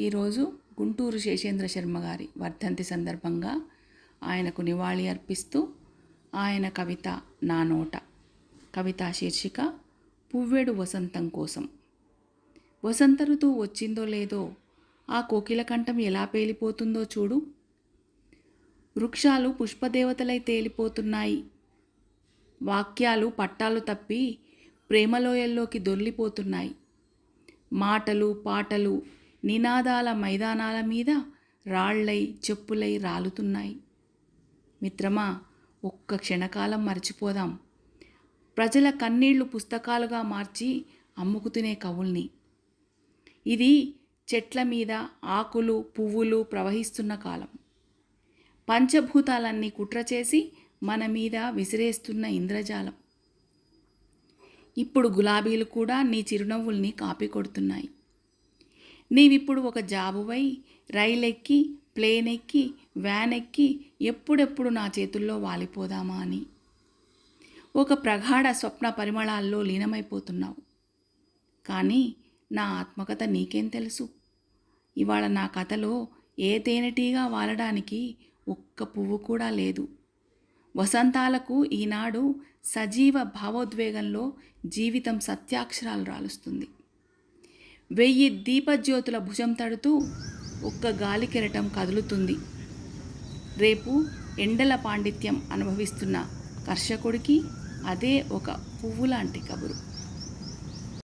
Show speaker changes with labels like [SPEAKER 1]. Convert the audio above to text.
[SPEAKER 1] ఈరోజు గుంటూరు శేషేంద్ర శర్మ గారి వర్ధంతి సందర్భంగా ఆయనకు నివాళి అర్పిస్తూ ఆయన కవిత నా నోట. కవితా శీర్షిక పువ్వెడు వసంతం కోసం వసంత ఋతువు వచ్చిందో లేదో ఆ కోకిల కంఠం ఎలా పేలిపోతుందో చూడు. వృక్షాలు పుష్పదేవతలై తేలిపోతున్నాయి. వాక్యాలు పట్టాలు తప్పి ప్రేమలోయల్లోకి దొర్లిపోతున్నాయి. మాటలు పాటలు నినాదాల మైదానాల మీద రాళ్ళై చెప్పులై రాలుతున్నాయి. మిత్రమా ఒక్క క్షణకాలం మర్చిపోదాం. ప్రజల కన్నీళ్ళు పుస్తకాలుగా మార్చి అమ్ముకుతునే కవుల్ని. ఇది చెట్ల మీద ఆకులు పువ్వులు ప్రవహిస్తున్న కాలం. పంచభూతాలన్నీ కుట్ర చేసి మన మీద విసిరేస్తున్న ఇంద్రజాలం. ఇప్పుడు గులాబీలు కూడా నీ చిరునవ్వుల్ని కాపీ కొడుతున్నాయి. నీవిప్పుడు ఒక జాబువై రైలెక్కి ప్లేన్ ఎక్కి వ్యాన్ ఎక్కి ఎప్పుడెప్పుడు నా చేతుల్లో వాలిపోదామా అని. ఒక ప్రగాఢ స్వప్న పరిమళాల్లో లీనమైపోతున్నావు. కానీ నా ఆత్మకథ నీకేం తెలుసు? ఇవాళ నా కథలో ఏ తేనెటీగా వాలడానికి ఒక్క పువ్వు కూడా లేదు. వసంతాలకు ఈనాడు సజీవ భావోద్వేగంలో జీవితం సత్యాక్షరాలు రాలుస్తుంది. వెయ్యి దీపజ్యోతుల భుజం తడుతూ ఒక్క గాలి కెరటం కదులుతుంది. రేపు ఎండల పాండిత్యం అనుభవిస్తున్న కర్షకుడికి అదే ఒక పువ్వు లాంటి కబురు.